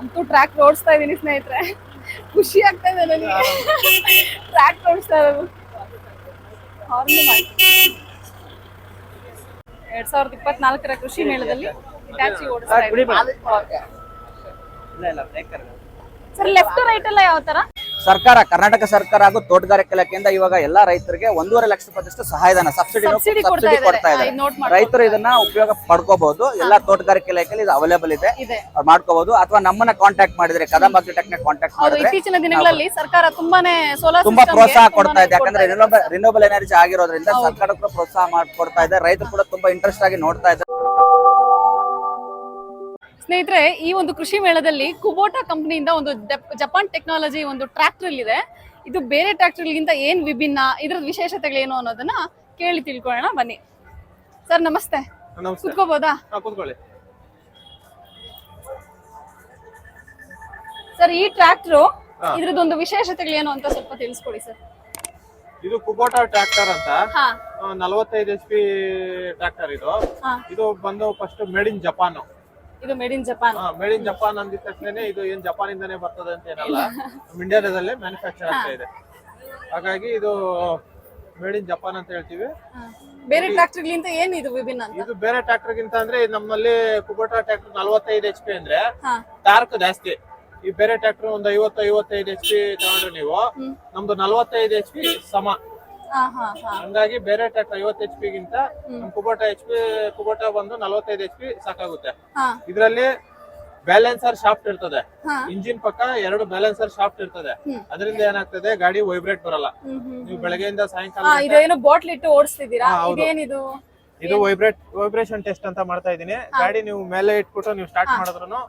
ಅಂತೂ ಟ್ರ್ಯಾಕ್ ಓಡಿಸ್ತಾ ಇದ್ದೀನಿ ಸ್ನೇಹಿತರೆ. ಖುಷಿ ಆಗ್ತಾ ಇದೆ ನನಗೆ. ಟ್ರ್ಯಾಕ್ ಓಡಿಸ್ತಾ ಇರೋದು. ಮಾಡಿ ಎರಡ್ ಸಾವಿರದ ಇಪ್ಪತ್ನಾಲ್ಕರ ಕೃಷಿ ಮೇಳದಲ್ಲಿ ಇಟಾಚಿ ಓಡಿಸ್ತಾ ಇದ್ದೀನಿ. ಸರ್ ಲೆಫ್ಟ್ ರೈಟ್ ಎಲ್ಲ ಯಾವ ತರ ಸರ್ಕಾರ ಕರ್ನಾಟಕ ಸರ್ಕಾರ ಹಾಗೂ ತೋಟಗಾರಿಕೆ ಇಲಾಖೆಯಿಂದ ಇವಾಗ ಎಲ್ಲಾ ರೈತರಿಗೆ ಒಂದೂವರೆ ಲಕ್ಷ ರೂಪಾಯಿದಷ್ಟು ಸಹಾಯಧನ ಸಬ್ಸಿಡಿ ಸಬ್ಸಿಡಿ ಕೊಡ್ತಾ ಇದ್ದಾರೆ. ರೈತರು ಇದನ್ನ ಉಪಯೋಗ ಪಡ್ಕೋಬಹುದು. ಎಲ್ಲಾ ತೋಟಗಾರಿಕೆ ಇಲಾಖೆಯಲ್ಲಿ ಇದು ಅವೈಲೇಬಲ್ ಇದೆ. ಇದೆ. ಮಾಡ್ಕೋಬಹುದು. ಅಥವಾ ನಮ್ಮನ್ನ ಕಾಂಟ್ಯಾಕ್ಟ್ ಮಾಡಿದ್ರೆ ಕದಂಬ ಅಗ್ರಿಟೆಕ್ನ ಕಾಂಟ್ಯಾಕ್ಟ್ ಮಾಡಿದ್ರೆ ಇತ್ತೀಚಿನ ದಿನಗಳಲ್ಲಿ ಸರ್ಕಾರ ತುಂಬಾನೇ ಸೋಲಾರ್ ತುಂಬಾ ಪ್ರೋತ್ಸಾಹ ಕೊಡ್ತಾ ಇದೆ. ಯಾಕಂದ್ರೆ ರಿನೋಬಲ್ ರಿನೋಬಲ್ ಎನರ್ಜಿ ಆಗಿರೋದ್ರಿಂದ ಸರ್ಕಾರ ಕೂಡ ಪ್ರೋತ್ಸಾಹ ಮಾಡ್ಕೊಡ್ತಾ ಇದೆ. ರೈತರು ಕೂಡ ತುಂಬಾ ಇಂಟ್ರೆಸ್ಟ್ ಆಗಿ ನೋಡ್ತಾ ಇದ್ದಾರೆ. ಸ್ನೇಹಿತರೆ ಈ ಒಂದು ಕೃಷಿ ಮೇಳದಲ್ಲಿ ಕುಬೋಟಾ ಕಂಪನಿಯಿಂದ ಒಂದು ಜಪಾನ್ ಟೆಕ್ನಾಲಜಿ ಒಂದು ಟ್ರ್ಯಾಕ್ಟರ್ ಇದೆ ಇದು ಬೇರೆ ಟ್ರ್ಯಾಕ್ಟರ್ಗಿಂತ ಏನ್ ವಿಭಿನ್ನ ಇದ್ರ ವಿಶೇಷತೆಗಳೇನು ಅನ್ನೋದನ್ನ ಕೇಳಿ ತಿಳ್ಕೊಳ್ಳೋಣ ಬನ್ನಿ. ಸರ್ ನಮಸ್ತೆ. ಕುತ್ಕೋಬಹುದಾ ಸರ್ ಈ ಟ್ರ್ಯಾಕ್ಟರ್ ಇದ್ರದ್ದೊಂದು ವಿಶೇಷತೆಗಳೇನು ಅಂತ ಸ್ವಲ್ಪ ತಿಳಿಸ್ಕೊಡಿ ಸರ್. ಇದು ಕುಬೋಟಾ ಟ್ರ್ಯಾಕ್ಟರ್ ಅಂತ. ಹಾ. ನಲವತ್ತೈದು ಎಚ್ ಪಿ ಟ್ರ್ಯಾಕ್ಟರ್ ಇದು. ಇದು ಬಂದು ಫಸ್ಟ್ ಮೇಡ್ ಇನ್ ಜಪಾನ್. ಇದು made in Japan made in Japan ಅಂದಿದ ತಕ್ಷಣ ಇದು ಏನ್ ಜಪಾನ್ ಇಂದಾನೆ ಬರ್ತದೆ ಅಂತ ಏನಲ್ಲ. ನಮ್ಮ ಇಂಡಿಯಾದಲ್ಲೇ ಮ್ಯಾನುಫ್ಯಾಕ್ಚರ್ ಆಗ್ತಾ ಇದೆ. ಹಾಗಾಗಿ ಇದು ಮೇಡ್ ಇನ್ ಜಪಾನ್ ಅಂತ ಹೇಳ್ತೀವಿ. ಬೇರೆ ಟ್ರಾಕ್ಟರ್ ಗಿಂತ ಏನ್ ಇದು ವಿಭಿನ್ನ ಅಂತ? ಇದು ಬೇರೆ ಟ್ರ್ಯಾಕ್ಟರ್ ಗಿಂತ ಅಂದ್ರೆ ನಮ್ಮಲ್ಲಿ ಕುಬೋಟಾ ಟ್ರ್ಯಾಕ್ಟರ್ ನಲವತ್ತೈದು ಎಚ್ ಪಿ ಅಂದ್ರೆ ಹಾ. ಟಾರ್ಕ್ ಜಾಸ್ತಿ. ಈ ಬೇರೆ ಟ್ರ್ಯಾಕ್ಟರ್ ಒಂದು ಐವತ್ತು ಐವತ್ತೈದು ಎಚ್ ಪಿ ತಗೊಂಡ್ರೆ ನೀವು. ನಮ್ದು ನಲವತ್ತೈದು ಎಚ್ ಪಿ ಸಮ. ಹಂಗಾಗಿ ಬೇರೆ ಟ್ರ್ಯಾಕ್ಟರ್ ಐವತ್ತು ಎಚ್ ಪಿ ಗಿಂತ ಕುಬೋಟ ಎಚ್ ಪಿ ಕುಬೋಟ ಬಂದು ನಲವತ್ತೈದು ಎಚ್ ಪಿ ಸಾಕಾಗುತ್ತೆ. ಇದರಲ್ಲಿ ಬ್ಯಾಲೆನ್ಸರ್ ಶಾಫ್ಟ್ ಇರ್ತದೆ. ಇಂಜಿನ್ ಪಕ್ಕ ಎರಡು ಬ್ಯಾಲೆನ್ಸರ್ ಶಾಫ್ಟ್ ಇರ್ತದೆ. ಅದರಿಂದ ಏನಾಗ್ತದೆ ಗಾಡಿ ವೈಬ್ರೇಟ್ ಬರಲ್ಲ. ನೀವು ಬೆಳಗ್ಗೆಯಿಂದ ಸಾಯಂಕಾಲ ಬಾಟ್ಲ್ ಇಟ್ಟು ಓಡಿಸ್ತಿದ್ದೀರಾ? ಇದು ವೈಬ್ರೇಟ್ ವೈಬ್ರೇಷನ್ ಟೆಸ್ಟ್ ಅಂತ ಮಾಡ್ತಾ ಇದೀನಿ ಗಾಡಿ ನೀವು ಮೇಲೆ ಇಟ್ಬಿಟ್ಟು ನೀವು ಸ್ಟಾರ್ಟ್ ಮಾಡಿದ್ರು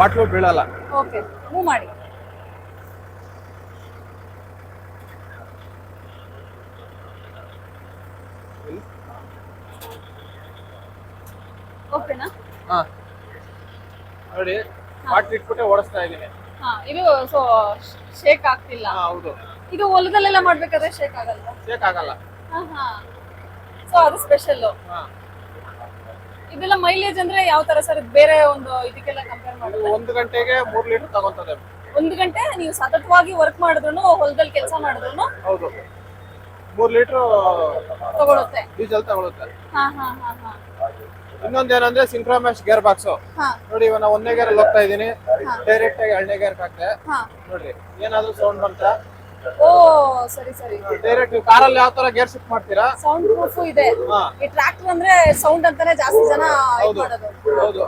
ಬಾಟ್ಲು ಬೀಳಲ್ಲ. ಓಕೆ ಮೂವ್ ಮಾಡಿ. ಓಕೆನಾ? ಹಾ. ನೋಡಿ ವಾಟರ್ ಇಟ್ಬಿಟ್ಟೆ ಓಡಿಸ್ತಾ ಇದೀನಿ ಹಾ ಇದು ಸೊ ಶೇಕ್ ಆಗ್ತಿಲ್ಲ. ಹಾ ಹೌದು. ಇದು ಹೊಲದಲ್ಲೆಲ್ಲ ಮಾಡ್ಬೇಕಾದ್ರೆ ಶೇಕ್ ಆಗಲ್ಲ ಶೇಕ್ ಆಗಲ್ಲ. ಹಾ ಹಾ. ಸೊ ಅದು ಸ್ಪೆಷಲ್ ಹಾ. ಇದೆಲ್ಲ ಮೈಲೇಜ್ ಅಂದ್ರೆ ಯಾವ ತರ ಸರ್ ಬೇರೆ ಒಂದು ಇದಕ್ಕೆಲ್ಲ ಕಂಪೇರ್ ಇದು ಮಾಡಿದ್ರೆ ಒಂದು ಗಂಟೆಗೆ ಮೂರ್ ಲೀಟರ್ ತಗೊಂತದೆ. ಒಂದು ಗಂಟೆ ನೀವು ಸತತವಾಗಿ ವರ್ಕ್ ಮಾಡಿದ್ರು ಹೊಲದಲ್ಲಿ ಕೆಲಸ ಮಾಡಿದ್ರು ಹೌದು. ಮೂರ್ ಲೀಟರ್ ತಗೊಳುತ್ತೆ. ಡೀಸೆಲ್ ತಗೊಳುತ್ತೆ. ಹಾ ಹಾ ಹಾ ಹಾ. ಇನ್ನೊಂದೇನಂದ್ರೆ ಸಿಂಕ್ರೋಮ್ಯಾಶ್ ಗೇರ್ ಬಾಕ್ಸ್. ನೋಡಿ ಇವಾಗ ನಾ ಒಂದನೇ ಗೇರ್ ಹೋಗ್ತಾ ಇದೀನಿ ಡೈರೆಕ್ಟ್ ಆಗಿ ಎರಡನೇ ಗೇರ್ ಹಾಕ್ತೆ ನೋಡ್ರಿ ಏನಾದ್ರೂ ಸೌಂಡ್ ಬಂತ? ಓ ಸರಿ ಸರಿ. ಡೈರೆಕ್ಟ್ ನೀವು ಕಾರಲ್ಲಿ ಯಾವ ತರ ಗೇರ್ ಶಿಫ್ಟ್ ಮಾಡ್ತೀರಾ? ಸೌಂಡ್ ಪ್ರೂಫ್ ಇದೆ. ಈ ಟ್ರ್ಯಾಕ್ಟರ್ ಅಂದ್ರೆ ಸೌಂಡ್ ಅಂತಾನೆ ಜಾಸ್ತಿ ಜನ ಹೌದು. ಹೌದು.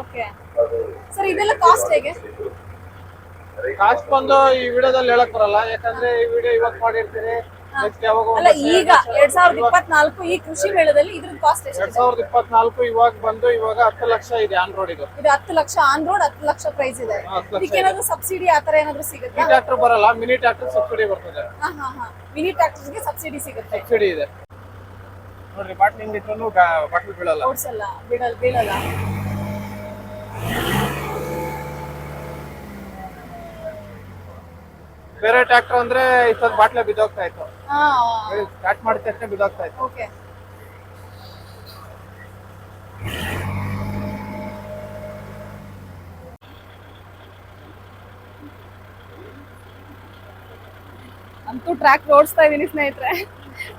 ಓಕೆ. ಸರ್ ಇದೆಲ್ಲ ಕಾಸ್ಟ್ ಹೇಗೆ? ಕಾಸ್ಟ್ ಬಂದು ಈ ವಿಡಿಯೋದಲ್ಲಿ ಹೇಳಕ್ ಬರಲ್ಲ. ಯಾಕಂದ್ರೆ ಈ ವಿಡಿಯೋ ಇವಾಗ ಯಾವಾಗ ಅಲ್ಲ ಈಗ ಎರಡ್ ಸಾವಿರದ ಇಪ್ಪತ್ನಾಲ್ಕು ಈ ಕೃಷಿ ಮೇಳದಲ್ಲಿ ಇದ್ರ ಕಾಸ್ಟ್ ಎಷ್ಟು ಎರಡ್ ಸಾವಿರದ ಇಪ್ಪತ್ನಾಲ್ಕು ಇವಾಗ ಬಂದು ಇವಾಗ ಹತ್ತು ಲಕ್ಷ ಇದೆ ಆನ್ ರೋಡ್ ಇದು. ಇದು ಹತ್ತು ಲಕ್ಷ ಆನ್ ರೋಡ್ ಹತ್ತು ಲಕ್ಷ ಪ್ರೈಸ್ ಇದೆ. ಹತ್ತು ಲಕ್ಷ ಇದಕ್ಕೆ ಏನಾದ್ರು ಸಬ್ಸಿಡಿ ಆತರ ಏನಾದ್ರು ಈ ಸಿಗುತ್ತಾ ಟ್ರ್ಯಾಕ್ಟರ್ ಬರಲ್ಲ ಮಿನಿ ಟ್ರ್ಯಾಕ್ಟರ್ ಸಬ್ಸಿಡಿ ಬರ್ತದೆ. ಹಾ ಹಾ ಹಾ. ಮಿನಿ ಟ್ರ್ಯಾಕ್ಟರ್ಸ್ಗೆ ಸಬ್ಸಿಡಿ ಸಿಗುತ್ತೆ. ಸಬ್ಸಿಡಿ ಇದೆ. ನೋಡ್ರಿ ಬಾಟ್ಲಿ ಇಟ್ಟು ಬಾಟ್ಲಿ ಬೀಳಲ್ಲ. ಓಡಿಸಲ್ಲ ಬೀಳಲ್ಲ ಬೀಳಲ್ಲ. ಬೇರೆ ಟ್ರ್ಯಾಕ್ಟರ್ ಅಂದ್ರೆ ಇಷ್ಟೊಂದು ಬಾಟ್ಲೆ ಬಿದ್ದೋಗ್ತಾ ಇತ್ತು. ಹಾ. ಸ್ಟಾರ್ಟ್ ಮಾಡಿದ ತಕ್ಷಣ ಬಿದ್ದಾಗ್ತಾ ಇತ್ತು ಓಕೆ. ಅಂತೂ ಟ್ರ್ಯಾಕ್ ಓಡಿಸ್ತಾ ಇದೀನಿ ಸ್ನೇಹಿತರೆ.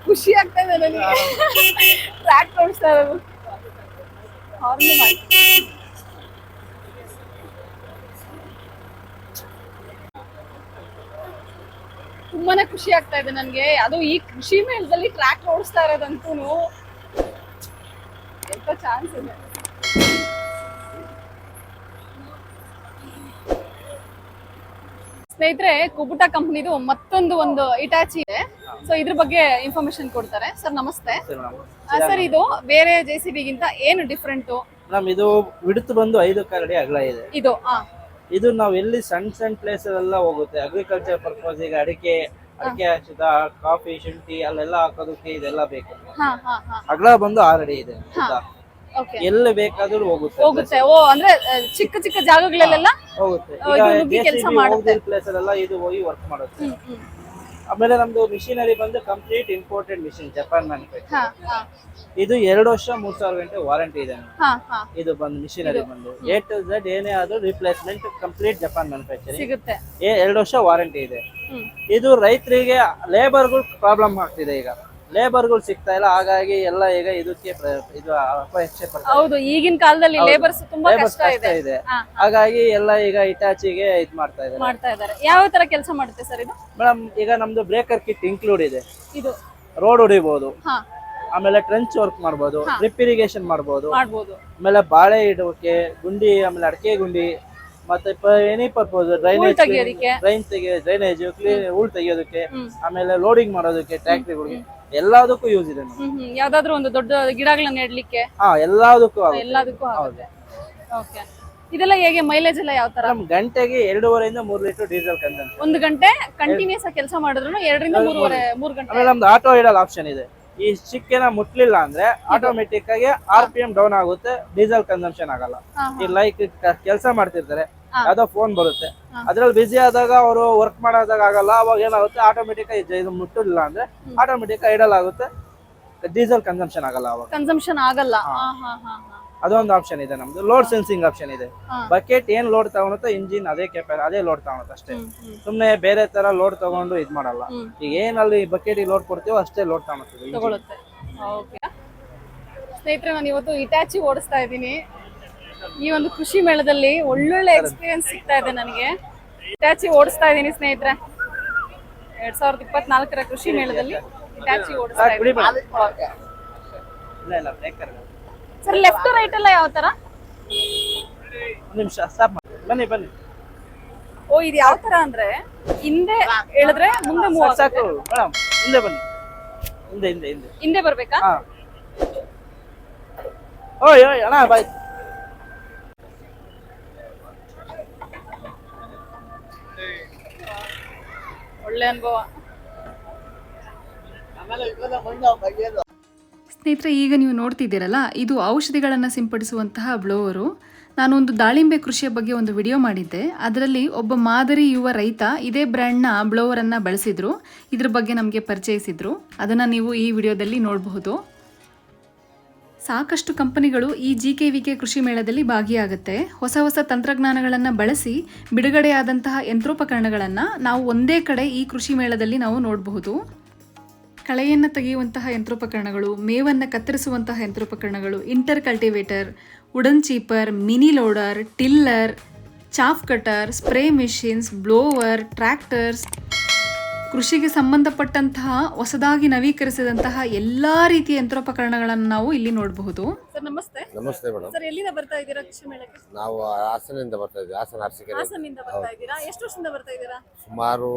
ಖುಷಿ ಆಗ್ತಾ ಇದೆ ನನಗೆ. ಟ್ರ್ಯಾಕ್ ಓಡಿಸ್ತಾ ಇರೋದು. ಹಾರ್ನ್ ಮಾಡಿ ತುಂಬಾನೇ ಖುಷಿ ಆಗ್ತಾ ಇದೆ ನನಗೆ. ಅದು ಈ ಕೃಷಿ ಮೇಳದಲ್ಲಿ ಟ್ರ್ಯಾಕ್ ಓಡಿಸ್ತಾ ಇರೋದಂತೂ ಎಂತ ಚಾನ್ಸ್ ಇದೆ. ಸ್ನೇಹಿತರೆ ಕುಬುಟಾ ಕಂಪ್ನಿದು ಮತ್ತೊಂದು ಒಂದು ಇಟಾಚಿ ಇದೆ. ಸೊ ಇದ್ರ ಬಗ್ಗೆ ಇನ್ಫಾರ್ಮೇಶನ್ ಕೊಡ್ತಾರೆ. ಸರ್ ನಮಸ್ತೆ. ಸರ್ ಇದು ಬೇರೆ ಜೆ ಸಿ ಬಿಗಿಂತ ಏನು ಡಿಫ್ರೆಂಟು ನಮ್ ಇದು ವಿಡ್ತ್ ಬಂದು ಐದು ಕರಡಿ ಅಗಲ ಇದೆ. ಇದು ಆ. ಇದು ನಾವು ಎಲ್ಲಿ ಸಣ್ಣ ಸಣ್ಣ ಪ್ಲೇಸ್ ಎಲ್ಲ ಹೋಗುತ್ತೆ. ಅಗ್ರಿಕಲ್ಚರ್ ಪರ್ಪಸ್ ಈಗ ಅಡಿಕೆ ಅಡಿಕೆ ಹಚ್ಚಿದ ಕಾಫಿ ಶುಂಠಿ ಅಲ್ಲೆಲ್ಲ ಹಾಕೋದಕ್ಕೆ ಇದೆಲ್ಲ ಬೇಕು. ಅಗಲ ಬಂದು ಆಲ್ರೆಡಿ ಇದೆ ಎಲ್ಲಿ ಬೇಕಾದ್ರೂ ಹೋಗುತ್ತೆ ಹೋಗುತ್ತೆ. ಓ ಅಂದ್ರೆ ಚಿಕ್ಕ ಚಿಕ್ಕ ಜಾಗಗಳಲ್ಲೆಲ್ಲ ಹೋಗುತ್ತೆ. ಪ್ಲೇಸ್ ಎಲ್ಲ ಇದು ಹೋಗಿ ವರ್ಕ್ ಮಾಡುತ್ತೆ. ಆಮೇಲೆ ನಮ್ದು ಮಿಷಿನರಿ ಬಂದು complete imported machine Japan manufacture ಇದು ಎರಡು ವರ್ಷ ಮೂರ್ ಸಾವಿರ ಗಂಟೆ ವಾರಂಟಿ ಇದೆ ಇದು ಬಂದು ಮಿಷಿನರಿ ಬಂದು. ಎ ಟು ಝೆಡ್ ಏನೇ ಆದ್ರೂ ರಿಪ್ಲೇಸ್ಮೆಂಟ್ ಕಂಪ್ಲೀಟ್ ಜಪಾನ್ ಮ್ಯಾನುಫ್ಯಾಕ್ಚರಿಂಗ್ ಎರಡು ವರ್ಷ ವಾರಂಟಿ ಇದೆ. ಇದು ರೈತರಿಗೆ ಲೇಬರ್ಗಳು ಪ್ರಾಬ್ಲಮ್ ಆಗ್ತಿದೆ ಈಗ. ಲೇಬರ್ಗಳು ಸಿಗ್ತಾ ಇಲ್ಲ ಹಾಗಾಗಿ ಎಲ್ಲ ಈಗ ಇದಕ್ಕೆ ಇದು ಅಪೇಕ್ಷೆ ಹೌದು ಈಗಿನ ಕಾಲದಲ್ಲಿ. ಲೇಬರ್ಸ್ ತುಂಬಾ ಕಷ್ಟ ಇದೆ. ಇದೆ. ಹಾಗಾಗಿ ಎಲ್ಲ ಈಗ ಇಟಾಚಿಗೆ ಇದ್ ಮಾಡ್ತಾ ಇದ್ದಾರೆ. ಮಾಡ್ತಾ ಇದ್ದಾರೆ. ಯಾವ ತರ ಕೆಲಸ ಮಾಡುತ್ತೆ ಸರ್ ಇದು? ಮೇಡಮ್ ಈಗ ನಮ್ದು ಬ್ರೇಕರ್ ಕಿಟ್ ಇನ್ಕ್ಲೂಡ್ ಇದೆ. ಇದು. ರೋಡ್ ಹೊಡಿಬಹುದು ಆಮೇಲೆ ಟ್ರೆಂಚ್ ವರ್ಕ್ ಮಾಡ್ಬೋದು. ಡ್ರಿಪ್ ಇರಿಗೇಷನ್ ಮಾಡಬಹುದು ಮಾಡ್ಬೋದು. ಆಮೇಲೆ ಬಾಳೆ ಇಡೋಕೆ ಗುಂಡಿ ಆಮೇಲೆ ಅಡಕೆ ಗುಂಡಿ ಮತ್ತೆ ಎನಿ ಪರ್ಪಸ್ ಡ್ರೈನೇಜ್ ತೆಗಿಯೋದಕ್ಕೆ. ಡ್ರೈನ್ ತೆಗಿಯೋ ಡ್ರೈನೇಜ್ ಕ್ಲೀನ್ ಹೂಳ್ ತೆಗಿಯೋದಕ್ಕೆ ಆಮೇಲೆ ಲೋಡಿಂಗ್ ಮಾಡೋದಕ್ಕೆ ಟ್ಯಾಕ್ಟ್ರಿಗಳಿಗೆ ಎಲ್ಲದಕ್ಕೂ ಯೂಸ್ ಇದೆ ಯಾವ್ದಾದ್ರು ಒಂದು ದೊಡ್ಡ ಗಿಡಗಳನ್ನ ನೆಡ್ಲಿಕ್ಕೆ? ಹಾ ಎಲ್ಲದಕ್ಕೂ. ಎಲ್ಲದಕ್ಕೂ ಆಗುತ್ತೆ. ಓಕೆ ಇದೆಲ್ಲ ಹೇಗೆ ಮೈಲೇಜ್ ಎಲ್ಲ ಯಾವ ತರ? ಗಂಟೆಗೆ ಎರಡೂವರೆಯಿಂದ ಮೂರ್ ಲೀಟರ್ ಡೀಸೆಲ್ ಕನ್ಸಂಪ್ಷನ್ ಒಂದು ಗಂಟೆ ಕಂಟಿನ್ಯೂಸ್ ಆಗಿ ಕೆಲಸ ಮಾಡಿದ್ರು ಎರಡರಿಂದ ಮೂರುವರೆ ಮೂರು. ಗಂಟೆ. ಆಮೇಲೆ ನಮ್ದು ಆಟೋ ಇಡಲ್ ಆಪ್ಷನ್ ಇದೆ. ಈ ಚಿಕ್ಕನ ಮುಟ್ಲಿಲ್ಲ ಅಂದ್ರೆ ಆಟೋಮೆಟಿಕ್ ಆಗಿ ಆರ್ ಪಿ ಎಂ ಡೌನ್ ಆಗುತ್ತೆ ಡೀಸೆಲ್ ಕನ್ಸಂಪ್ಷನ್ ಆಗಲ್ಲ. ಈ ಲೈಕ್ ಕೆಲಸ ಮಾಡ್ತಿರ್ತಾರೆ. ಯಾವ್ದೋ ಫೋನ್ ಬರುತ್ತೆ. ಅದ್ರಲ್ಲಿ ಬಿಸಿ ಆದಾಗ ಅವರು ವರ್ಕ್ ಮಾಡೋದಾಗ ಆಗಲ್ಲ ಅವಾಗ ಏನಾಗುತ್ತೆ ಆಟೋಮೆಟಿಕ್ ಇದು ಮುಟ್ಟಿಲ್ಲ ಅಂದ್ರೆ ಆಟೋಮೆಟಿಕ್ ಐಡಲ್ ಆಗುತ್ತೆ. ಡೀಸೆಲ್ ಕನ್ಸಂಪ್ಷನ್ ಆಗಲ್ಲ ಅವಾಗ. ಕನ್ಸಂಪ್ಷನ್ ಆಗಲ್ಲ. ಅದೊಂದು ಆಪ್ಷನ್ ಇದೆ ನಮ್ದು. ಲೋಡ್ ಸೆನ್ಸಿಂಗ್ ಆಪ್ಷನ್ ಇದೆ. ಬಕೆಟ್ ಏನ್ ಲೋಡ್ ತಗೊಳುತ್ತೋ ಇಂಜಿನ್ ಅದೇ ಕೆಪ ಅದೇ ಲೋಡ್ ತಗೊಳುತ್ತೆ ಅಷ್ಟೇ. ಸುಮ್ನೆ ಬೇರೆ ತರ ಲೋಡ್ ತಗೊಂಡು ಇದ್ ಮಾಡಲ್ಲ. ಈಗ ಏನಲ್ಲಿ ಬಕೆಟ್ ಲೋಡ್ ಕೊಡ್ತೀವೋ ಅಷ್ಟೇ ಲೋಡ್. ತಗೊಳುತ್ತೆ. ಸ್ನೇಹಿತರೆ ನಾನು ಇವತ್ತು ಇಟಾಚಿ ಓಡಿಸ್ತಾ ಇದ್ದೀನಿ. ಈ ಒಂದು ಕೃಷಿ ಮೇಳದಲ್ಲಿ ಒಳ್ಳೊಳ್ಳೆ ಎಕ್ಸ್ಪೀರಿಯನ್ಸ್ ಸಿಗ್ತಾ ಇದೆ ನನಗೆ. ಇಟ್ಯಾಚಿ ಓಡಿಸ್ತಾ ಇದ್ದೀನಿ ಸ್ನೇಹಿತರೆ. ಎರಡ್ ಸಾವಿರದ ಇಪ್ಪತ್ನಾಲ್ಕರ ಕೃಷಿ ಮೇಳದಲ್ಲಿ ಇಟಾಚಿ ಓಡಿಸ್ತಾ ಇದ್ದೀನಿ. ಸರ್ ಲೆಫ್ಟ್ ರೈಟ್ ಎಲ್ಲ ಯಾವ ತರ? ನಿಮಿಷ ಬನ್ನಿ ಬನ್ನಿ. ಓ ಇದು ಯಾವ ತರ ಅಂದ್ರೆ ಹಿಂದೆ ಹೇಳಿದ್ರೆ ಮುಂದೆ ಸಾಕು ಮೇಡಮ್ ಹಿಂದೆ ಬನ್ನಿ. ಹಿಂದೆ ಹಿಂದೆ ಹಿಂದೆ. ಹಿಂದೆ ಬರ್ಬೇಕಾ? ಓಯ್ ಓಯ್ ಅಣ್ಣ ಬಾಯ್. ಒಳ್ಳೆ ಅನುಭವ. ಸ್ನೇಹಿತರೆ, ಈಗ ನೀವು ನೋಡ್ತಿದ್ದೀರಲ್ಲ, ಇದು ಔಷಧಿಗಳನ್ನು ಸಿಂಪಡಿಸುವಂತಹ ಬ್ಲೋವರು ನಾನೊಂದು ದಾಳಿಂಬೆ ಕೃಷಿಯ ಬಗ್ಗೆ ಒಂದು ವಿಡಿಯೋ ಮಾಡಿದ್ದೆ. ಅದರಲ್ಲಿ ಒಬ್ಬ ಮಾದರಿ ಯುವ ರೈತ ಇದೇ ಬ್ರ್ಯಾಂಡ್ನ ಬ್ಲೋವರನ್ನು ಬಳಸಿದ್ರು. ಇದ್ರ ಬಗ್ಗೆ ನಮಗೆ ಪರಿಚಯಿಸಿದ್ರು. ಅದನ್ನು ನೀವು ಈ ವಿಡಿಯೋದಲ್ಲಿ ನೋಡಬಹುದು. ಸಾಕಷ್ಟು ಕಂಪನಿಗಳು ಈ ಜಿ ಕೆ ವಿ ಕೆ ಕೃಷಿ ಮೇಳದಲ್ಲಿ ಭಾಗಿಯಾಗುತ್ತೆ. ಹೊಸ ಹೊಸ ತಂತ್ರಜ್ಞಾನಗಳನ್ನು ಬಳಸಿ ಬಿಡುಗಡೆಯಾದಂತಹ ಯಂತ್ರೋಪಕರಣಗಳನ್ನು ನಾವು ಒಂದೇ ಕಡೆ ಈ ಕೃಷಿ ಮೇಳದಲ್ಲಿ ನಾವು ನೋಡಬಹುದು. ಕಳೆಯನ್ನು ತೆಗೆಯುವಂತಹ ಯಂತ್ರೋಪಕರಣಗಳು, ಮೇವನ್ನು ಕತ್ತರಿಸುವಂತಹ ಯಂತ್ರೋಪಕರಣಗಳು, inter cultivator, wooden chipper, mini loader, tiller, chaff cutter, spray machines, blower, tractors ಕೃಷಿಗೆ ಸಂಬಂಧಪಟ್ಟಂತಹ ಹೊಸದಾಗಿ ನವೀಕರಿಸಿದಂತಹ ಎಲ್ಲಾ ರೀತಿಯ ಯಂತ್ರೋಪಕರಣಗಳನ್ನು ನಾವು ಇಲ್ಲಿ ನೋಡಬಹುದು. ಸರ್ ನಮಸ್ತೆ. ನಮಸ್ತೆ ಮೇಡಮ್. ಸರ್ ಎಲ್ಲಿಂದ ಬರ್ತಾ ಇದ್ದೀರಾ ಕೃಷಿ ಮೇಳಕ್ಕೆ? ನಾವು ಹಾಸನದಿಂದ ಬರ್ತಾ ಇದ್ವಿ ಹಾಸನ ಅರಸಿಕೆರೆ. ಹಾಸನಿಂದ ಬರ್ತಾ ಇದ್ದೀರಾ? ಎಷ್ಟು ವರ್ಷದಿಂದ ಬರ್ತಾ ಇದ್ದೀರಾ? ಸುಮಾರು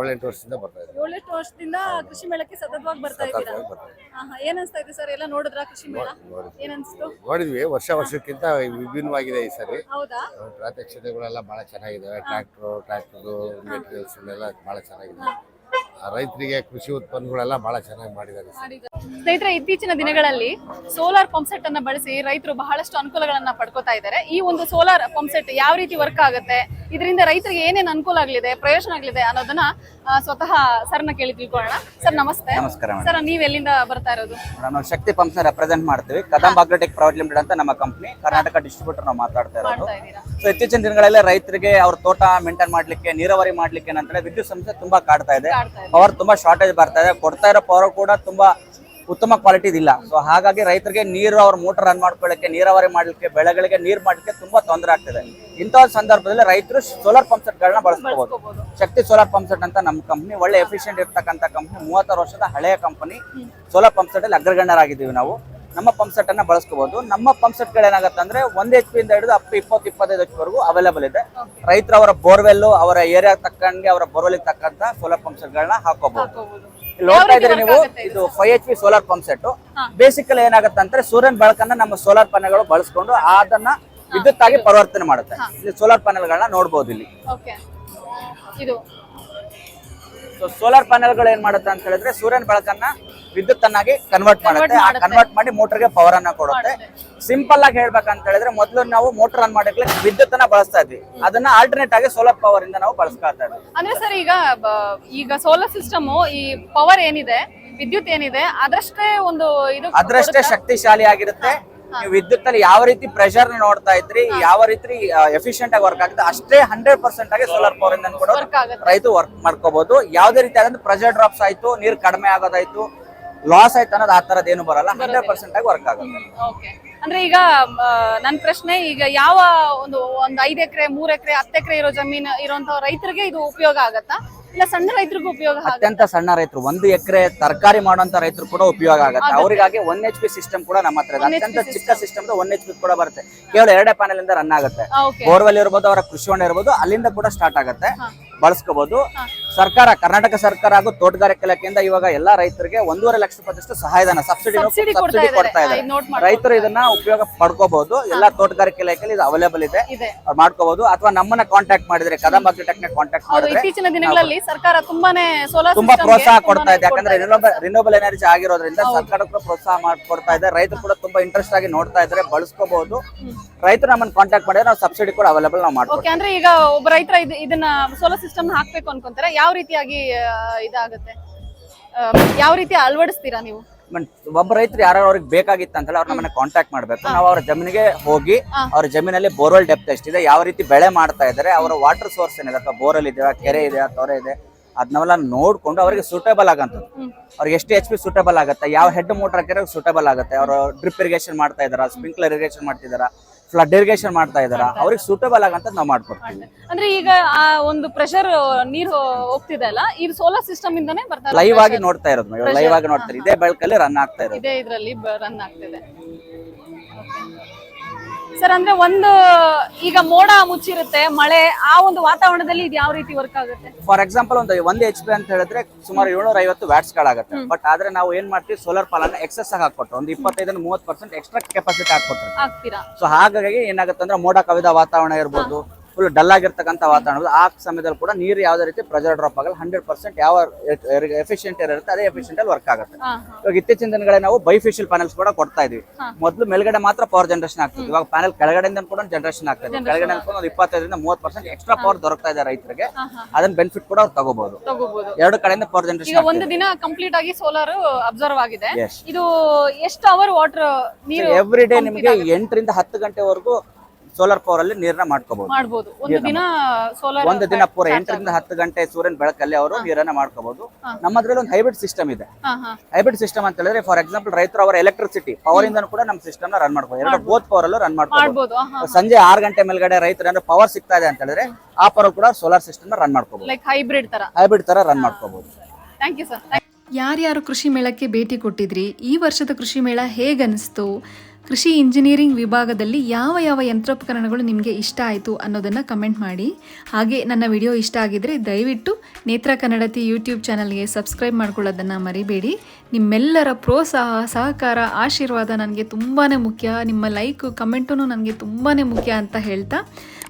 ಏಳೆಂಟು ವರ್ಷದಿಂದ ಬರ್ತಾ ಇದ್ವಿ ಏಳೆಂಟು ವರ್ಷದಿಂದ ಕೃಷಿ ಮೇಳಕ್ಕೆ ಸತತವಾಗಿ ಬರ್ತಾ ಇದ್ದೀರಾ? ಸತತವಾಗಿ ಬರ್ತಾ. ಏನ್ ಅನ್ಸ್ತಾ ಇದೆ ಸರ್? ಎಲ್ಲ ನೋಡಿದ್ರಾ ಕೃಷಿ ಮೇಳ. ಏನ್ ಅನ್ಸ್ತು? ನೋಡಿದ್ವಿ. ವರ್ಷ ವರ್ಷಕ್ಕಿಂತ ವಿಭಿನ್ನವಾಗಿದೆ ಈ ಸರಿ. ಹೌದಾ? ಪ್ರಾತ್ಯಕ್ಷತೆಗಳೆಲ್ಲ ಬಹಳ ಚೆನ್ನಾಗಿದೆ ಟ್ರ್ಯಾಕ್ಟ್ರು ಟ್ರ್ಯಾಕ್ಟರ್ ಮೆಟೀರಿಯಲ್ಸ್ ಎಲ್ಲ ಬಹಳ ಚೆನ್ನಾಗಿದೆ ರೈತರಿಗೆ ಕೃಷಿ ಉತ್ಪನ್ನಗಳೆಲ್ಲ ಬಹಳ ಚೆನ್ನಾಗಿ ಮಾಡಿದ್ದಾರೆ ಸ್ನೇಹಿತರೆ, ಇತ್ತೀಚಿನ ದಿನಗಳಲ್ಲಿ ಸೋಲಾರ್ ಪಂಪ್ ಸೆಟ್ ಅನ್ನ ಬಳಸಿ ರೈತರು ಬಹಳಷ್ಟು ಅನುಕೂಲಗಳನ್ನ ಪಡ್ಕೋತಾ ಇದ್ದಾರೆ. ಈ ಒಂದು ಸೋಲಾರ್ ಪಂಪ್ ಸೆಟ್ ಯಾವ ರೀತಿ ವರ್ಕ್ ಆಗುತ್ತೆ? ಇದರಿಂದ ರೈತರಿಗೆ ಏನೇನು ಅನುಕೂಲ ಆಗಲಿದೆ ಪ್ರಯೋಜನ ಆಗಲಿದೆ ಅನ್ನೋದನ್ನ ಆ, ಸ್ವತಃ ಸರ್ನ ಕೇಳಿ ತಿಳ್ಕೊಳ್ಳೋಣ. ಸರ್ ನಮಸ್ತೆ. ನಮಸ್ಕಾರ ಮೇಡಮ್. ಸರ್ ನೀವ್ ಎಲ್ಲಿಂದ ಬರ್ತಾ ಇರೋದು? ನಾನು ಶಕ್ತಿ ಪಂಪ್ಸ್ನ ರೆಪ್ರೆಸೆಂಟ್ ಮಾಡ್ತೀವಿ. ಕದಂಬ ಅಗ್ರೋಟೆಕ್ ಪ್ರೈವೇಟ್ ಲಿಮಿಟೆಡ್ ಅಂತ ನಮ್ಮ ಕಂಪ್ನಿ ಕರ್ನಾಟಕ ಡಿಸ್ಟ್ರಿಬ್ಯೂಟರ್ ನಾವು ಮಾತಾಡ್ತಾ ಇರೋದು. ಮಾಡ್ತಾ ಇದ್ದೀರಾ? ಸೊ ಇತ್ತೀಚಿನ ದಿನಗಳಲ್ಲಿ ರೈತರಿಗೆ ಅವ್ರ ತೋಟ ಮೇಂಟೈನ್ ಮಾಡ್ಲಿಕ್ಕೆ ನೀರಾವರಿ ಮಾಡ್ಲಿಕ್ಕೆ ಏನಂತಂದ್ರೆ ವಿದ್ಯುತ್ ಸಮಸ್ಯೆ ತುಂಬಾ ಕಾಡ್ತಾ ಇದೆ. ಕಾಡ್ತಾ ಇದೆ. ಪವರ್ ತುಂಬಾ ಶಾರ್ಟೇಜ್ ಬರ್ತಾ ಇದೆ. ಕೊಡ್ತಾ ಇರೋ ಪವರ್ ಕೂಡ ತುಂಬಾ ಉತ್ತಮ ಕ್ವಾಲಿಟಿ ಇಲ್ಲ ಸೊ ಹಾಗಾಗಿ ರೈತರಿಗೆ ನೀರು ಅವ್ರ ಮೋಟರ್ ರನ್ ಮಾಡ್ಕೊಳ್ಳಿಕ್ಕೆ ನೀರಾವರಿ ಮಾಡಲಿಕ್ಕೆ ಬೆಳೆಗಳಿಗೆ ನೀರು ಮಾಡಲಿಕ್ಕೆ ತುಂಬಾ ತೊಂದರೆ ಆಗ್ತಿದೆ. ಇಂಥ ಸಂದರ್ಭದಲ್ಲಿ ರೈತರು ಸೋಲಾರ್ ಪಂಪ್ ಸೆಟ್ಗಳನ್ನ ಬಳಸ್ಕೋಬಹುದು ಶಕ್ತಿ ಸೋಲಾರ್ ಪಂಪ್ ಸೆಟ್ ಅಂತ ನಮ್ಮ ಕಂಪ್ನಿ ಒಳ್ಳೆ ಎಫಿಷಿಯಂಟ್ ಇರ್ತಕ್ಕಂಥ ಕಂಪ್ನಿ ಮೂವತ್ತಾರು ವರ್ಷದ ಹಳೆಯ ಕಂಪನಿ ಸೋಲಾರ್ ಪಂಪ್ ಸೆಟ್ ಅಲ್ಲಿ ಅಗ್ರಗಣ್ಯರಾಗಿದ್ದೀವಿ ನಾವು. ನಮ್ಮ ಪಂಪ್ ಸೆಟ್ ಅನ್ನ ಬಳಸ್ಕೋಬಹುದು ನಮ್ಮ ಪಂಪ್ ಸೆಟ್ಗಳು ಏನಾಗುತ್ತೆ ಅಂದ್ರೆ ಒಂದ್ ಎಚ್ ಪಿ ಇಂದ ಹಿಡಿದು ಅಪ್ ಇಪ್ಪತ್ತು ಇಪ್ಪತ್ತೈದು ಎಚ್ ವರೆಗೂ ಅವೈಲೇಬಲ್ ಇದೆ. ರೈತರು ಅವರ ಬೋರ್ವೆಲ್ ಅವರ ಏರಿಯಾ ತಕ್ಕಂಗೆ ಅವರ ಬೋರ್ವೆಲ್ ತಕ್ಕಂತ ಸೋಲಾರ್ ಪಂಪ್ ಸೆಟ್ ಗಳನ್ನ ಹಾಕೋಬಹುದು ನೋಡ್ತಾ ಇದ್ರೆ ನೀವು ಇದು? Five H P solar pump set. Basically ಏನಾಗುತ್ತೆ ಅಂದ್ರೆ ಸೂರ್ಯನ ಬೆಳಕನ್ನ ನಮ್ಮ ಸೋಲಾರ್ ಪ್ಯಾನೆಲ್ಗಳು ಬಳಸ್ಕೊಂಡು ಅದನ್ನ ವಿದ್ಯುತ್ ಆಗಿ ಪರಿವರ್ತನೆ ಮಾಡುತ್ತೆ. ಇಲ್ಲಿ ಸೋಲಾರ್ ಪ್ಯಾನೆಲ್ ಗಳನ್ನ ನೋಡಬಹುದು ಇಲ್ಲಿ. ಸೊ ಸೋಲಾರ್ ಪ್ಯಾನೆಲ್ಗಳು ಏನ್ ಮಾಡುತ್ತೆ ಅಂತ ಹೇಳಿದ್ರೆ ಸೂರ್ಯನ ಬೆಳಕನ್ನ ವಿದ್ಯುತ್ ಅನ್ನಾಗಿ ಕನ್ವರ್ಟ್ ಮಾಡುತ್ತೆ. ಆ ಕನ್ವರ್ಟ್ ಮಾಡಿ ಮೋಟರ್ಗೆ ಪವರ್ ಅನ್ನ ಕೊಡುತ್ತೆ. ಸಿಂಪಲ್ ಆಗಿ ಹೇಳ್ಬೇಕಂತ ಹೇಳಿದ್ರೆ ಮೊದಲು ನಾವು ಮೋಟರ್ ರನ್ ಮಾಡಕ್ಕೆ ವಿದ್ಯುತ್ ಅನ್ನ ಬಳಸ್ತಾ ಇದ್ವಿ. ಅದನ್ನ ಆಲ್ಟರ್ನೇಟ್ ಆಗಿ ಸೋಲಾರ್ ಪವರ್ ಇಂದ ನಾವು ಬಳಸ್ಕೊಳ್ತಾ ಇದ್ವಿ. ಅಂದ್ರೆ ಸರ್ ಈಗ ಈಗ ಸೋಲಾರ್ ಸಿಸ್ಟಮ್ ಈ ಪವರ್ ಏನಿದೆ ವಿದ್ಯುತ್ ಏನಿದೆ ಅದರಷ್ಟೇ ಒಂದು ಇದು ಅದರಷ್ಟೇ ಶಕ್ತಿಶಾಲಿ ಆಗಿರುತ್ತೆ ನೀವು ವಿದ್ಯುತ್ ಅಲ್ಲಿ ಯಾವ ರೀತಿ ಪ್ರೆಷರ್ ನೋಡ್ತಾ ಇದ್ರಿ ಯಾವ ರೀತಿ ಎಫಿಷಿಯಂಟ್ ಆಗಿ ವರ್ಕ್ ಆಗುತ್ತೆ ಅಷ್ಟೇ ಹಂಡ್ರೆಡ್ ಪರ್ಸೆಂಟ್ ಆಗಿ ಸೋಲಾರ್ ಪವರ್ ಇಂದ ಕೂಡ ವರ್ಕ್ ಆಗುತ್ತೆ. ರೈತ ವರ್ಕ್ ಮಾಡ್ಕೋಬಹುದು ಯಾವ್ದೇ ರೀತಿ ಆದಂತ ಪ್ರೆಷರ್ ಡ್ರಾಪ್ಸ್ ಆಯ್ತು ನೀರ್ ಕಡಿಮೆ ಆಗೋದಾಯ್ತು ಲಾಸ್ ಆಯ್ತು ಅನ್ನೋದು ಆ ತರದ್ ಏನು ಬರಲ್ಲ ಹಂಡ್ರೆಡ್ ಪರ್ಸೆಂಟ್ ಆಗಿ ವರ್ಕ್ ಆಗುತ್ತೆ. ಅಂದ್ರೆ ಈಗ ನನ್ನ ನನ್ ಪ್ರಶ್ನೆ ಈಗ ಯಾವ ಒಂದು ಒಂದ್ ಐದ್ ಎಕರೆ ಮೂರ್ ಎಕರೆ ಹತ್ತು ಎಕರೆ ಇರೋ ಜಮೀನು ಇರುವಂತ ರೈತರಿಗೆ ಇದು ಉಪಯೋಗ ಆಗತ್ತಾ? ಇಲ್ಲ ಸಣ್ಣ ರೈತರಿಗೂ ಉಪಯೋಗ ಆಗತ್ತಾ ಅತ್ಯಂತ ಸಣ್ಣ ರೈತರು ಒಂದು ಎಕರೆ ತರಕಾರಿ ಮಾಡುವಂತ ರೈತರು ಕೂಡ ಉಪಯೋಗ ಆಗುತ್ತೆ. ಅವರಿಗಾಗಿ ಒನ್ ಎಚ್ ಪಿ ಸಿಸ್ಟಮ್ ಕೂಡ ನಮ್ಮ ಹತ್ರ ಇದೆ. ಅತ್ಯಂತ ಚಿಕ್ಕ ಸಿಸ್ಟಮ್ ಒನ್ ಎಚ್ ಪಿ ಕೂಡ ಬರುತ್ತೆ. ಕೇವಲ ಎರಡೇ ಪ್ಯಾನೆಲ್ ಇಂದ ರನ್ ಆಗುತ್ತೆ. ಓಕೆ ಬೋರ್ವೆಲ್ ಇರ್ಬೋದು ಅವರ ಕೃಷಿ ಹೊಂಡ ಇರ್ಬೋದು ಅಲ್ಲಿಂದ ಕೂಡ ಸ್ಟಾರ್ಟ್ ಆಗುತ್ತೆ. ಬಳಸ್ಕೋಬಹುದು ಸರ್ಕಾರ ಕರ್ನಾಟಕ ಸರ್ಕಾರ ಹಾಗೂ ತೋಟಗಾರಿಕೆ ಇಲಾಖೆಯಿಂದ ಇವಾಗ ಎಲ್ಲಾ ರೈತರಿಗೆ ಒಂದೂವರೆ ಲಕ್ಷ ರೂಪಾಯಿಷ್ಟು ಸಹಾಯಧನ ಸಬ್ಸಿಡಿ ಸಬ್ಸಿಡಿ ಕೊಡ್ತಾ ಇದ್ದಾರೆ. ಇದ್ ರೈತರು ಇದನ್ನ ಉಪಯೋಗ ಪಡ್ಕೋಬಹುದು. ಎಲ್ಲಾ ತೋಟಗಾರಿಕೆ ಇಲಾಖೆಯಲ್ಲಿ ಇದು ಅವೈಲೇಬಲ್ ಇದೆ. ಮಾಡ್ಕೋಬಹುದು. ಅಥವಾ ನಮ್ಮನ್ನ ಕಾಂಟ್ಯಾಕ್ಟ್ ಮಾಡಿದ್ರೆ ಕದಂಬ ಅಗ್ರಿಟೆಕ್ ಕಾಂಟ್ಯಾಕ್ಟ್ ಮಾಡಿದ್ರೆ ಇತ್ತೀಚಿನ ದಿನಗಳಲ್ಲಿ ಸರ್ಕಾರ ತುಂಬಾನೇ ಸೋಲಾರ್ ತುಂಬಾ ಪ್ರೋತ್ಸಾಹ ಕೊಡ್ತಾ ಇದೆ. ಯಾಕಂದ್ರೆ ರಿನೋಬಲ್ ಎನರ್ಜಿ ಆಗಿರೋದ್ರಿಂದ ಸರ್ಕಾರ ಕೂಡ ಪ್ರೋತ್ಸಾಹ ಮಾಡ್ಕೊಡ್ತಾ ಇದೆ. ರೈತರು ಕೂಡ ತುಂಬಾ ಇಂಟ್ರೆಸ್ಟ್ ಆಗಿ ನೋಡ್ತಾ ಇದ್ದಾರೆ ಬಳಸ್ಕೋಬಹುದು. ರೈತರು ನಮ್ಮನ್ನ ಕಾಂಟ್ಯಾಕ್ಟ್ ಮಾಡಿದ್ರೆ ನಾವು ಸಬ್ಸಿಡಿ ಕೂಡ ಅವೈಲೇಬಲ್ ನಾವು ಮಾಡ್ತೀವಿ ಅಂದ್ರೆ ಈಗ ಒಬ್ಬ ರೈತರ ಇದು ಇದನ್ನ ಸೋಲಾರ್ ಸಿಸ್ಟಮ್ ಹಾಕ್ಬೇಕು ಅನ್ಕೊಂತಾರೆ. ಯಾವ ರೀತಿಯಾಗಿ ಇದಾಗುತ್ತೆ? ಯಾವ ರೀತಿ ಅಳವಡಿಸ್ತೀರಾ ನೀವು? ಒಬ್ಬ ರೈತರು ಯಾರು ಅವ್ರಿಗೆ ಬೇಕಾಗಿತ್ತು ಅಂತ ಹೇಳಿ ಅವ್ರ ನಮ್ಮನ್ನ ಕಾಂಟ್ಯಾಕ್ಟ್ ಮಾಡ್ಬೇಕು. ನಾವು ಅವ್ರ ಜಮೀನಿಗೆ ಹೋಗಿ. ಅವ್ರ ಜಮೀನಲ್ಲಿ ಬೋರ್ವೆಲ್ ಡೆಪ್ತ್ ಎಷ್ಟಿದೆ ಯಾವ ರೀತಿ ಬೆಳೆ ಮಾಡ್ತಾ ಇದ್ದಾರೆ ಅವರ ವಾಟರ್ ಸೋರ್ಸ್ ಏನಿದೆ ಅಥವಾ ಬೋರ್ವೆಲ್ ಇದೆಯಾ ಕೆರೆ ಇದೆಯಾ ತೊರೆ ಇದೆ ಅದನ್ನೆಲ್ಲ ನೋಡ್ಕೊಂಡು ಅವರಿಗೆ ಸೂಟೇಬಲ್ ಆಗಂತದ್ದು ಅವ್ರಿಗೆ ಎಷ್ಟು ಎಚ್ ಪಿ ಸೂಟೇಬಲ್ ಆಗುತ್ತೆ ಯಾವ ಹೆಡ್ ಮೋಟರ್ ಹಾಕಿದ್ರೆ ಸೂಟೇಬಲ್ ಆಗುತ್ತೆ ಅವರು ಡ್ರಿಪ್ ಇರಿಗೇಷನ್ ಮಾಡ್ತಾ ಇದಾರ ಸ್ಪ್ರಿಂಕ್ಲರ್ ಇರಿಗೇಷನ್ ಮಾಡ್ತಿದಾರ ಫ್ಲಡ್ ಇರಿಗೇಷನ್ ಮಾಡ್ತಾ ಇದಾರ ಅವ್ರಿಗೆ ಸೂಟಬಲ್ ಆಗಂತ ನಾವು ಮಾಡ್ಕೊಡ್ತೀವಿ. ಅಂದ್ರೆ ಈಗ ಆ ಒಂದು ಪ್ರೆಷರ್ ನೀರು ಹೋಗ್ತಿದೆ ಅಲ್ಲ ಇದು ಸೋಲಾರ್ ಸಿಸ್ಟಮ್ ಇಂದಾನೇ ಬರ್ತಾರೆ ಲೈವ್ ಆಗಿ ನೋಡ್ತಾ ಇರೋದು ಲೈವ್ ಆಗಿ ನೋಡ್ತಾರೆ. ಇದೇ ಬೆಳಕಲ್ಲಿ ರನ್ ಆಗ್ತಾ ಇರೋದು. ಇದೇ ಇದ್ರಲ್ಲಿ ರನ್ ಆಗ್ತಿದೆ. ಸರ್ ಅಂದ್ರೆ ಒಂದು ಈಗ ಮೋಡ ಮುಚ್ಚಿರುತ್ತೆ ಮಳೆ ಆ ಒಂದು ವಾತಾವರಣದಲ್ಲಿ ಇದು ಯಾವ ರೀತಿ ವರ್ಕ್ ಆಗುತ್ತೆ? ಫಾರ್ ಎಕ್ಸಾಂಪಲ್ ಒಂದು ಒಂದು ಎಚ್ ಪಿ ಅಂತ ಹೇಳಿದ್ರೆ ಸುಮಾರು ಏಳ್ನೂರ ಐವತ್ತು ವ್ಯಾಟ್ಸ್ ಗಳಾಗುತ್ತೆ ಬಟ್ ಆದ್ರೆ ನಾವು ಏನ್ ಮಾಡ್ತೀವಿ? ಸೋಲಾರ್ ಅನ್ನ ಎಕ್ಸಸ್ ಆಗಿ ಹಾಕೊಟ್ಟು ಒಂದು ಇಪ್ಪತ್ತೈದರಿಂದ ಮೂವತ್ತು ಪರ್ಸೆಂಟ್ ಎಕ್ಸ್ಟ್ರಾ ಕೆಪಾಸಿಟಿ ಹಾಕೊಟ್ಟು ಆಗ್ತೀರಾ ಸೊ ಹಾಗಾಗಿ ಏನಾಗುತ್ತೆ ಅಂದ್ರೆ ಮೋಡ ಕವಿದ ವಾತಾವರಣ ಇರ್ಬೋದು ಫುಲ್ ಡಲ್ ಆಗಿರ್ತಕ್ಕಂಥ ವಾತಾವರಣ ಆ ಸಮಯದಲ್ಲಿ ಕೂಡ ನೀರು ಯಾವ್ದೇ ರೀತಿ ಪ್ರೆಜರ್ ಡ್ರಾಪ್ ಆಗಲ್ಲ. ಹಂಡ್ರೆಡ್ ಪರ್ಸೆಂಟ್ ಯಾವ ಎಫಿಷಿಯಂಟ್ ಇರುತ್ತೆ ಅದೇ ಎಫಿಷಿಯಂಟ್ ಅಲ್ಲಿ ವರ್ಕ್ ಆಗುತ್ತೆ. ಇವಾಗ ಇತ್ತೀಚಿನ ದಿನಗಳಲ್ಲಿ ನಾವು ಬೈಫಿಷಿಯಲ್ ಪ್ಯಾನಲ್ಸ್ ಕೂಡ ಕೊಡ್ತಾ ಇದೀವಿ. ಮೊದಲು ಮೇಲ್ಗಡೆ ಮಾತ್ರ ಪವರ್ ಜನರೇಷನ್ ಆಗ್ತದೆ ಇವಾಗ ಪ್ಯಾನಲ್ ಕೆಳಗಡೆಯಿಂದ ಕೂಡ ಜನರೇಷನ್ ಆಗ್ತದೆ ಕೆಳಗಡೆ ಒಂದು ಇಪ್ಪತ್ತೈದರಿಂದ ಮೂವತ್ತು ಪರ್ಸೆಂಟ್ ಎಕ್ಸ್ಟ್ರಾ ಪವರ್ ದೊರಕ್ತಾ ಇದೆ ರೈತರಿಗೆ. ಅದನ್ನ ಬೆನಿಫಿಟ್ ಕೂಡ ಅವ್ರು ತಗೋಬಹುದು ಎರಡು ಕಡೆಯಿಂದ ಪವರ್ ಜನರೇಷನ್ ಒಂದು ದಿನ ಕಂಪ್ಲೀಟ್ ಆಗಿ ಸೋಲಾರ್ ಅಬ್ಸರ್ವ್ ಆಗಿದೆ. ಇದು ಎಷ್ಟು ಅವರ್ ವಾಟರ್ ನೀರು ಎವ್ರಿ ಡೇ ನಿಮಗೆ ಎಂಟರಿಂದ ಹತ್ತು ಗಂಟೆವರೆಗೂ ಸೋಲಾರ್ ಪವರ್ ಅಲ್ಲಿ ನೀರನ್ನ ಮಾಡ್ಕೋಬಹುದು ಮಾಡ್ಬೋದು. ಒಂದು ದಿನ ಸೋಲಾರ್ ಒಂದು ದಿನ ಪೂರ ಎಂಟರಿಂದ ಹತ್ತು ಗಂಟೆ ಸೂರ್ಯನ ಬೆಳಕಲ್ಲಿ ಅವರು ನೀರನ್ನ ಮಾಡ್ಕೋಬಹುದು ನಮ್ಮದ್ರಲ್ಲಿ ಒಂದು ಹೈಬ್ರಿಡ್ ಸಿಸ್ಟಮ್ ಇದೆ. ಹಾ ಹಾ. ಹೈಬ್ರಿಡ್ ಸಿಸ್ಟಮ್ ಅಂತ ಹೇಳಿದ್ರೆ ಫಾರ್ ಎಕ್ಸಾಂಪಲ್ ರೈತರು ಅವರ ಎಲೆಕ್ಟ್ರಿಸಿಟಿ ಪವರ್ ಇಂದ ಕೂಡ ನಮ್ಮ ಸಿಸ್ಟಮ್ನ ರನ್ ಮಾಡ್ಬೋದು. ಎರಡು ಬೋತ್ ಪವರ್ ಅಲ್ಲೂ ರನ್ ಮಾಡ್ಕೋಬಹುದು ಮಾಡ್ಬೋದು. ಸಂಜೆ ಆರು ಗಂಟೆ ಮೇಲ್ಗಡೆ ರೈತರ ಅಂದ್ರೆ ಪವರ್ ಸಿಗ್ತಾ ಇದೆ ಅಂತ ಹೇಳಿದ್ರೆ ಆ ಪವರ್ ಕೂಡ ಸೋಲಾರ್ ಸಿಸ್ಟಮ್ನ ರನ್ ಮಾಡ್ಕೋಬಹುದು ಲೈಕ್ ಹೈಬ್ರಿಡ್ ತರ. ಹೈಬ್ರಿಡ್ ತರ ರನ್ ಮಾಡ್ಕೋಬಹುದು ಥ್ಯಾಂಕ್ ಯು ಸರ್ ಯಾರ್ಯಾರು ಕೃಷಿ ಮೇಳಕ್ಕೆ ಭೇಟಿ ಕೊಟ್ಟಿದ್ರಿ? ಈ ವರ್ಷದ ಕೃಷಿ ಮೇಳ ಹೇಗನ್ನಿಸ್ತು ಕೃಷಿ ಇಂಜಿನಿಯರಿಂಗ್ ವಿಭಾಗದಲ್ಲಿ ಯಾವ ಯಾವ ಯಂತ್ರೋಪಕರಣಗಳು ನಿಮಗೆ ಇಷ್ಟ ಆಯಿತು ಅನ್ನೋದನ್ನು ಕಮೆಂಟ್ ಮಾಡಿ. ಹಾಗೆ ನನ್ನ ವಿಡಿಯೋ ಇಷ್ಟ ಆಗಿದ್ದರೆ ದಯವಿಟ್ಟು ನೇತ್ರ ಕನ್ನಡತಿ ಯೂಟ್ಯೂಬ್ ಚಾನಲ್ಗೆ ಸಬ್ಸ್ಕ್ರೈಬ್ ಮಾಡ್ಕೊಳ್ಳೋದನ್ನು ಮರಿಬೇಡಿ. ನಿಮ್ಮೆಲ್ಲರ ಪ್ರೋತ್ಸಾಹ, ಸಹಕಾರ, ಆಶೀರ್ವಾದ ನನಗೆ ತುಂಬಾ ಮುಖ್ಯ. ನಿಮ್ಮ ಲೈಕು ಕಮೆಂಟೂ ನನಗೆ ತುಂಬಾ ಮುಖ್ಯ ಅಂತ ಹೇಳ್ತಾ,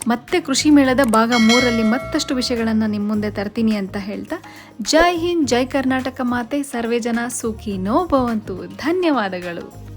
ಮತ್ತೆ ಕೃಷಿ ಮೇಳದ ಭಾಗ ಮೂರರಲ್ಲಿ ಮತ್ತಷ್ಟು ವಿಷಯಗಳನ್ನು ನಿಮ್ಮ ಮುಂದೆ ತರ್ತೀನಿ ಅಂತ ಹೇಳ್ತಾ, ಜೈ ಹಿಂದ್, ಜೈ ಕರ್ನಾಟಕ ಮಾತೆ, ಸರ್ವೇ ಜನ ಸುಖಿ ನೋ ಭವಂತು. ಧನ್ಯವಾದಗಳು.